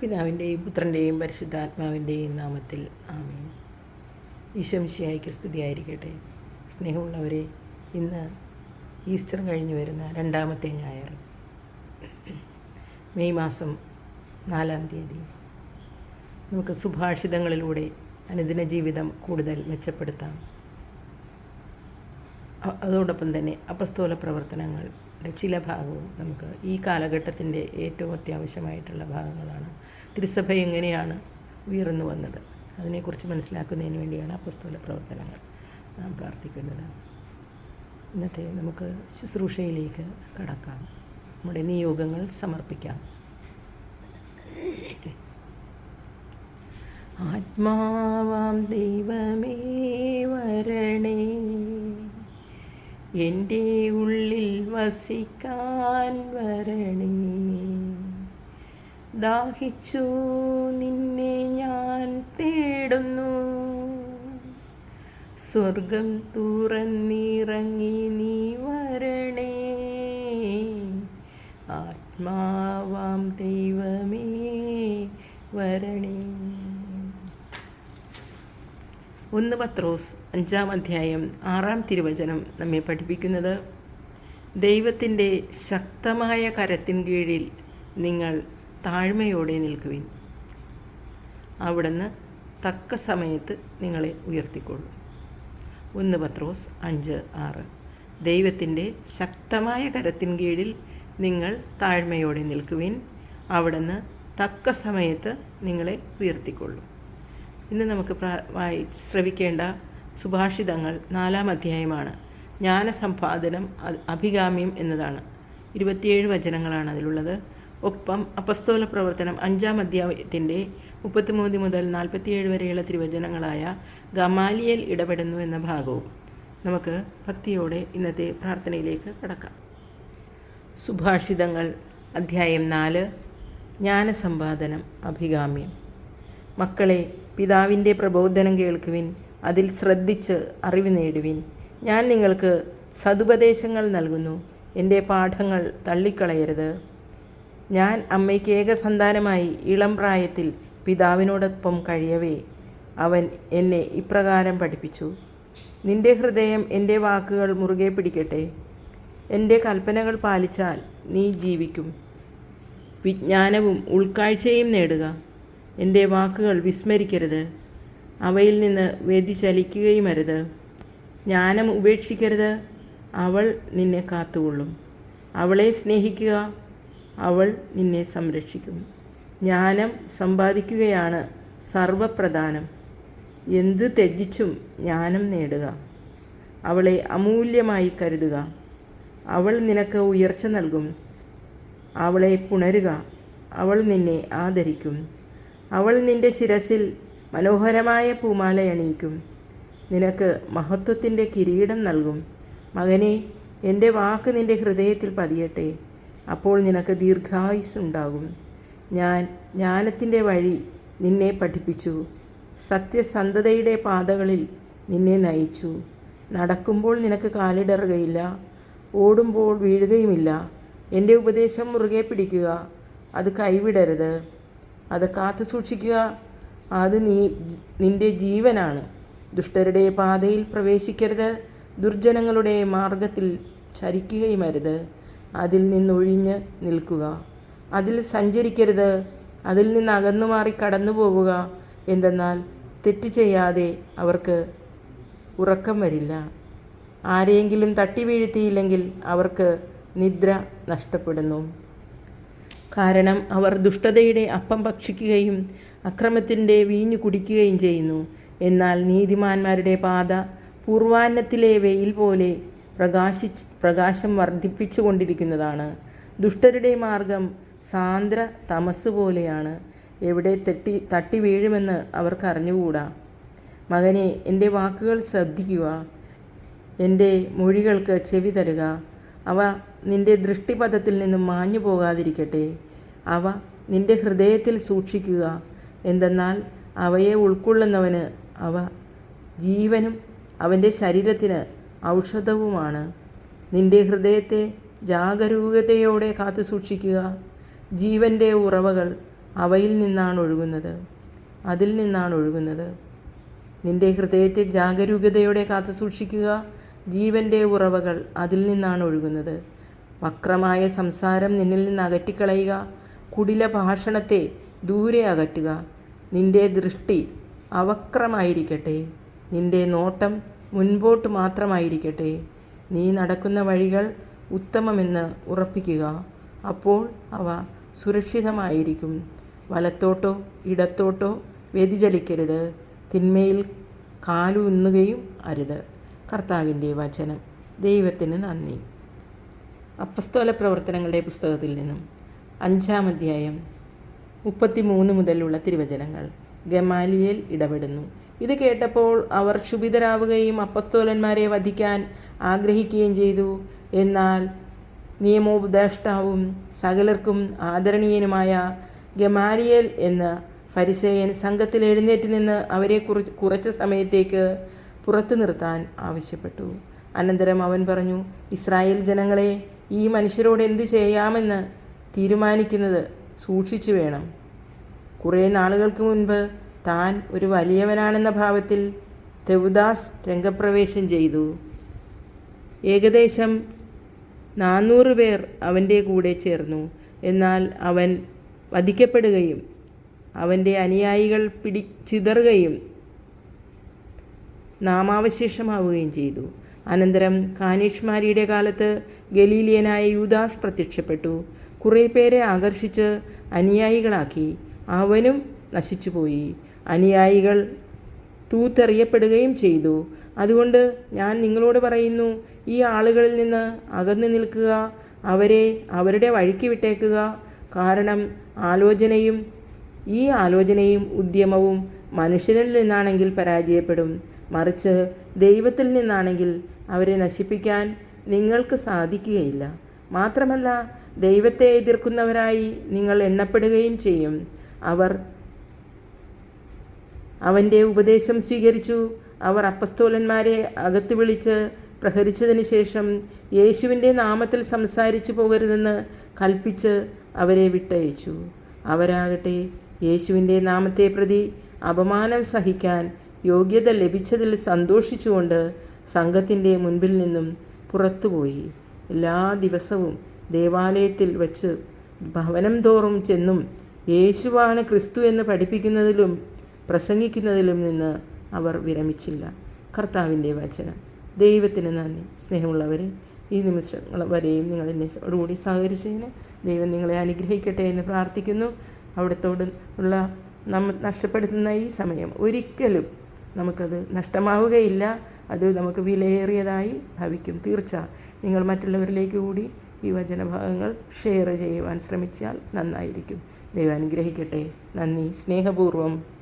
പിതാവിന്റെയും പുത്രന്റെയും പരിശുദ്ധാത്മാവിന്റെയും നാമത്തിൽ ആമീൻ. ഈശംശിയായിക്ക് സ്തുതിയായിരിക്കട്ടെ. സ്നേഹമുള്ളവരെ ഇന്ന് ഈസ്റ്റർ കഴിഞ്ഞു വരുന്ന രണ്ടാമത്തെ ഞായർ. മെയ് മാസം നാലാം തീയതി. നമുക്ക് സുഭാഷിതങ്ങളിലൂടെ അനുദിന ജീവിതം കൂടുതൽ മെച്ചപ്പെടുത്താം. അതോടൊപ്പം തന്നെ അപസ്തോല പ്രവർത്തനങ്ങളുടെ ചില ഭാഗവും നമുക്ക് ഈ കാലഘട്ടത്തിന്റെ ഏറ്റവും അത്യാവശ്യമായിട്ടുള്ള ഭാഗങ്ങളാണ്. തിരുസഭ എങ്ങനെയാണ് ഉയർന്നു വന്നത്? അതിനെക്കുറിച്ച് മനസ്സിലാക്കുന്നതിന് വേണ്ടിയാണ് അപസ്തോല പ്രവർത്തനങ്ങൾ നാം പ്രാർത്ഥിക്കുന്നത്. ഇന്നത്തെ നമുക്ക് ശുശ്രൂഷയിലേക്ക് കടക്കാം. നമ്മുടെ നിയോഗങ്ങൾ സമർപ്പിക്കാം. ആത്മാവാം ദൈവമേ വരണേ. എന്റെ ഉള്ളിൽ വസിക്കാൻ വരണേ. ദാഹിച്ചു. നിന്നെ ഞാൻ തേടുന്നു. സ്വർഗം തുറന്നിറങ്ങി നീ വരണേ. ആത്മാവാം ദൈവമേ വരണേ. ഒന്ന് പത്രോസ് അഞ്ചാം അധ്യായം ആറാം തിരുവചനം നമ്മെ പഠിപ്പിക്കുന്നത് ദൈവത്തിന്റെ ശക്തമായ കരത്തിൻ കീഴിൽ നിങ്ങൾ താഴ്മയോടെ നിൽക്കുവിൻ. അവിടുന്ന് തക്ക സമയത്ത് നിങ്ങളെ ഉയർത്തിക്കൊള്ളും. ഒന്ന് പത്രോസ് അഞ്ച് ആറ്. ദൈവത്തിന്റെ ശക്തമായ കരത്തിൻ കീഴിൽ നിങ്ങൾ താഴ്മയോടെ നിൽക്കുവിൻ. അവിടുന്ന് തക്ക സമയത്ത് നിങ്ങളെ ഉയർത്തിക്കൊള്ളും. ഇന്ന് നമുക്ക് വായി ശ്രവിക്കേണ്ട സുഭാഷിതങ്ങൾ നാലാം അധ്യായമാണ്. ജ്ഞാനസമ്പാദനം അഭികാമ്യം എന്നതാണ്. ഇരുപത്തിയേഴ് വചനങ്ങളാണ് അതിലുള്ളത്. ഒപ്പം അപസ്തോല പ്രവർത്തനം അഞ്ചാം അധ്യായത്തിന്റെ മുപ്പത്തിമൂന്ന് മുതൽ നാൽപ്പത്തിയേഴ് വരെയുള്ള തിരുവചനങ്ങളായ ഗമാലിയൽ ഇടപെടുന്നു എന്ന ഭാഗവും നമുക്ക് ഭക്തിയോടെ ഇന്നത്തെ പ്രാർത്ഥനയിലേക്ക് കടക്കാം. സുഭാഷിതങ്ങൾ അധ്യായം നാല് ജ്ഞാനസമ്പാദനം അഭികാമ്യം. മക്കളെ പിതാവിന്റെ പ്രബോധനം കേൾക്കുവിൻ അതിൽ ശ്രദ്ധിച്ച് അറിവ് നേടുവിൻ. ഞാൻ നിങ്ങൾക്ക് സതുപദേശങ്ങൾ നൽകുന്നു എന്റെ പാഠങ്ങൾ തള്ളിക്കളയരുത്. ഞാൻ അമ്മയ്ക്ക് ഏകസന്താനമായി ഇളം പ്രായത്തിൽ പിതാവിനോടൊപ്പം കഴിയവേ. അവൻ എന്നെ ഇപ്രകാരം പഠിപ്പിച്ചു. നിന്റെ ഹൃദയം എന്റെ വാക്കുകൾ മുറുകെ പിടിക്കട്ടെ. എന്റെ കൽപ്പനകൾ പാലിച്ചാൽ നീ ജീവിക്കും. വിജ്ഞാനവും ഉൾക്കാഴ്ചയും നേടുക. എന്റെ വാക്കുകൾ വിസ്മരിക്കരുത്. അവയിൽ നിന്ന് വ്യതിചലിക്കുകയും അരുത്. ജ്ഞാനം ഉപേക്ഷിക്കരുത്. അവൾ നിന്നെ കാത്തുകൊള്ളും. അവളെ സ്നേഹിക്കുക. അവൾ നിന്നെ സംരക്ഷിക്കും. ജ്ഞാനം സമ്പാദിക്കുകയാണ് സർവപ്രധാനം. എന്ത് ത്യജിച്ചും ജ്ഞാനം നേടുക. അവളെ അമൂല്യമായി കരുതുക. അവൾ നിനക്ക് ഉയർച്ച നൽകും. അവളെ പുണരുക. അവൾ നിന്നെ ആദരിക്കും. അവൾ നിന്റെ ശിരസിൽ മനോഹരമായ പൂമാല അണിയിക്കും. നിനക്ക് മഹത്വത്തിന്റെ കിരീടം നൽകും. മകനെ എന്റെ വാക്ക് നിന്റെ ഹൃദയത്തിൽ പതിയട്ടെ. അപ്പോൾ നിനക്ക് ദീർഘായുസ് ഉണ്ടാകും ഞാൻ ജ്ഞാനത്തിന്റെ വഴി നിന്നെ പഠിപ്പിച്ചു. സത്യസന്ധതയുടെ പാതകളിൽ നിന്നെ നയിച്ചു. നടക്കുമ്പോൾ നിനക്ക് കാലിടറുകയില്ല. ഓടുമ്പോൾ വീഴുകയുമില്ല. എന്റെ ഉപദേശം മുറുകെ പിടിക്കുക. അത് കൈവിടരുത്. അത് കാത്തു സൂക്ഷിക്കുക. അത് നീ നിന്റെ ജീവനാണ്. ദുഷ്ടരുടെ പാതയിൽ പ്രവേശിക്കരുത്. ദുർജനങ്ങളുടെ മാർഗത്തിൽ ചരിക്കുകയുമരുത്. അതിൽ നിന്നൊഴിഞ്ഞ് നിൽക്കുക. അതിൽ സഞ്ചരിക്കരുത്. അതിൽ നിന്ന് അകന്നു മാറി കടന്നു പോവുക. എന്തെന്നാൽ തെറ്റ് ചെയ്യാതെ അവർക്ക് ഉറക്കം വരില്ല. ആരെയെങ്കിലും തട്ടി വീഴ്ത്തിയില്ലെങ്കിൽ അവർക്ക് നിദ്ര നഷ്ടപ്പെടുന്നു. കാരണം അവർ ദുഷ്ടതയുടെ അപ്പം ഭക്ഷിക്കുകയും അക്രമത്തിന്റെ വീഞ്ഞു കുടിക്കുകയും ചെയ്യുന്നു. എന്നാൽ നീതിമാന്മാരുടെ പാത പൂർവാന്നത്തിലെ വെയിൽ പോലെ പ്രകാശി പ്രകാശം വർദ്ധിപ്പിച്ചു കൊണ്ടിരിക്കുന്നതാണ് ദുഷ്ടരുടെ മാർഗം സാന്ദ്ര തമസ് പോലെയാണ്. എവിടെ തെറ്റി തട്ടി വീഴുമെന്ന് അവർക്ക് അറിഞ്ഞുകൂടാ. മകനെ എന്റെ വാക്കുകൾ ശ്രദ്ധിക്കുക. എന്റെ മൊഴികൾക്ക് ചെവി തരുക. അവ നിന്റെ ദൃഷ്ടിപഥത്തിൽ നിന്നും മാഞ്ഞു പോകാതിരിക്കട്ടെ. അവ നിന്റെ ഹൃദയത്തിൽ സൂക്ഷിക്കുക. എന്തെന്നാൽ അവയെ ഉൾക്കൊള്ളുന്നവന് അവ ജീവനും അവന്റെ ശരീരത്തിന് ഔഷധവുമാണ്. നിന്റെ ഹൃദയത്തെ ജാഗരൂകതയോടെ കാത്തു സൂക്ഷിക്കുക. ജീവന്റെ ഉറവകൾ അവയിൽ നിന്നാണ് ഒഴുകുന്നത്. അതിൽ നിന്നാണ് ഒഴുകുന്നത്. നിന്റെ ഹൃദയത്തെ ജാഗരൂകതയോടെ കാത്തു സൂക്ഷിക്കുക. ജീവന്റെ ഉറവകൾ അതിൽ നിന്നാണ് ഒഴുകുന്നത്. വക്രമായ സംസാരം നിന്നിൽ നിന്ന് അകറ്റിക്കളയുക. കുടില ഭാഷണത്തെ ദൂരെ അകറ്റുക. നിന്റെ ദൃഷ്ടി അവക്രമായിരിക്കട്ടെ. നിന്റെ നോട്ടം മുൻപോട്ട് മാത്രമായിരിക്കട്ടെ. നീ നടക്കുന്ന വഴികൾ ഉത്തമമെന്ന് ഉറപ്പിക്കുക. അപ്പോൾ അവ സുരക്ഷിതമായിരിക്കും. വലത്തോട്ടോ ഇടത്തോട്ടോ വ്യതിചലിക്കരുത്. തിന്മയിൽ കാലുന്നുകയും അരുത്. കർത്താവിന്റെ വചനം. ദൈവത്തിന് നന്ദി. അപ്പസ്തോല പ്രവർത്തനങ്ങളുടെ പുസ്തകത്തിൽ നിന്നും അഞ്ചാം അധ്യായം മുപ്പത്തി മൂന്ന് മുതലുള്ള തിരുവചനങ്ങൾ ഗമാലിയേൽ ഇടപെടുന്നു. ഇത് കേട്ടപ്പോൾ അവർ ക്ഷുഭിതരാവുകയും അപ്പസ്തോലന്മാരെ വധിക്കാൻ ആഗ്രഹിക്കുകയും ചെയ്തു. എന്നാൽ നിയമോപദേഷ്ടാവും സകലർക്കും ആദരണീയനുമായ ഗമാലിയൽ എന്ന ഫരിസേയൻ സംഘത്തിൽ എഴുന്നേറ്റ് നിന്ന് അവരെ കുറിച്ച് കുറച്ച് സമയത്തേക്ക് പുറത്തു നിർത്താൻ ആവശ്യപ്പെട്ടു. അനന്തരം അവൻ പറഞ്ഞു ഇസ്രായേൽ ജനങ്ങളെ ഈ മനുഷ്യരോട് എന്തു ചെയ്യാമെന്ന് തീരുമാനിക്കുന്നത് സൂക്ഷിച്ചു വേണം. കുറേ നാളുകൾക്ക് മുൻപ് താൻ ഒരു വലിയവനാണെന്ന ഭാവത്തിൽ ത്രിവുദാസ് രംഗപ്രവേശം ചെയ്തു. ഏകദേശം നാനൂറ് പേർ അവന്റെ കൂടെ ചേർന്നു. എന്നാൽ അവൻ വധിക്കപ്പെടുകയും അവന്റെ അനുയായികൾ പിടി ചിതറുകയും നാമാവശേഷമാവുകയും ചെയ്തു. അനന്തരം കാനീഷ്മാരിയുടെ കാലത്ത് ഗലീലിയനായ യൂദാസ് പ്രത്യക്ഷപ്പെട്ടു. കുറേ പേരെ ആകർഷിച്ച് അനുയായികളാക്കി. അവനും നശിച്ചുപോയി. അനുയായികൾ തൂത്തെറിയപ്പെടുകയും ചെയ്തു. അതുകൊണ്ട് ഞാൻ നിങ്ങളോട് പറയുന്നു ഈ ആളുകളിൽ നിന്ന് അകന്നു നിൽക്കുക അവരെ അവരുടെ വഴിക്ക് വിട്ടേക്കുക. കാരണം ആലോചനയും ഈ ആലോചനയും ഉദ്യമവും മനുഷ്യനിൽ നിന്നാണെങ്കിൽ പരാജയപ്പെടും. മറിച്ച് ദൈവത്തിൽ നിന്നാണെങ്കിൽ അവരെ നശിപ്പിക്കാൻ നിങ്ങൾക്ക് സാധിക്കുകയില്ല. മാത്രമല്ല ദൈവത്തെ എതിർക്കുന്നവരായി നിങ്ങൾ എണ്ണപ്പെടുകയും ചെയ്യും. അവർ അവന്റെ ഉപദേശം സ്വീകരിച്ചു. അവർ അപ്പസ്തോലന്മാരെ അകത്ത് വിളിച്ച് പ്രഹരിച്ചതിന് ശേഷം യേശുവിന്റെ നാമത്തിൽ സംസാരിച്ചു പോകരുതെന്ന് കൽപ്പിച്ച് അവരെ വിട്ടയച്ചു. അവരാകട്ടെ യേശുവിന്റെ നാമത്തെ പ്രതി അപമാനം സഹിക്കാൻ യോഗ്യത ലഭിച്ചതിൽ സന്തോഷിച്ചുകൊണ്ട് സംഘത്തിന്റെ മുൻപിൽ നിന്നും പുറത്തുപോയി. എല്ലാ ദിവസവും ദേവാലയത്തിൽ വച്ച് ഭവനം തോറും ചെന്നും യേശുവാണ് ക്രിസ്തു എന്ന് പഠിപ്പിക്കുന്നതിലും പ്രസംഗിക്കുന്നതിലും നിന്ന് അവർ വിരമിച്ചില്ല. കർത്താവിന്റെ വചനം. ദൈവത്തിന് നന്ദി. സ്നേഹമുള്ളവരെ ഈ നിമിഷങ്ങൾ വരെയും നിങ്ങൾ എന്നോടുകൂടി സഹകരിച്ചതിന് ദൈവം നിങ്ങളെ അനുഗ്രഹിക്കട്ടെ എന്ന് പ്രാർത്ഥിക്കുന്നു. അവിടത്തോട് ഉള്ള നമ്മ നഷ്ടപ്പെടുത്തുന്ന ഈ സമയം ഒരിക്കലും നമുക്കത് നഷ്ടമാവുകയില്ല. അത് നമുക്ക് വിലയേറിയതായി ഭവിക്കും. തീർച്ച. നിങ്ങൾ മറ്റുള്ളവരിലേക്ക് കൂടി ഈ വചനഭാഗങ്ങൾ ഷെയർ ചെയ്യുവാൻ ശ്രമിച്ചാൽ നന്നായിരിക്കും. ദൈവം അനുഗ്രഹിക്കട്ടെ. നന്ദി. സ്നേഹപൂർവം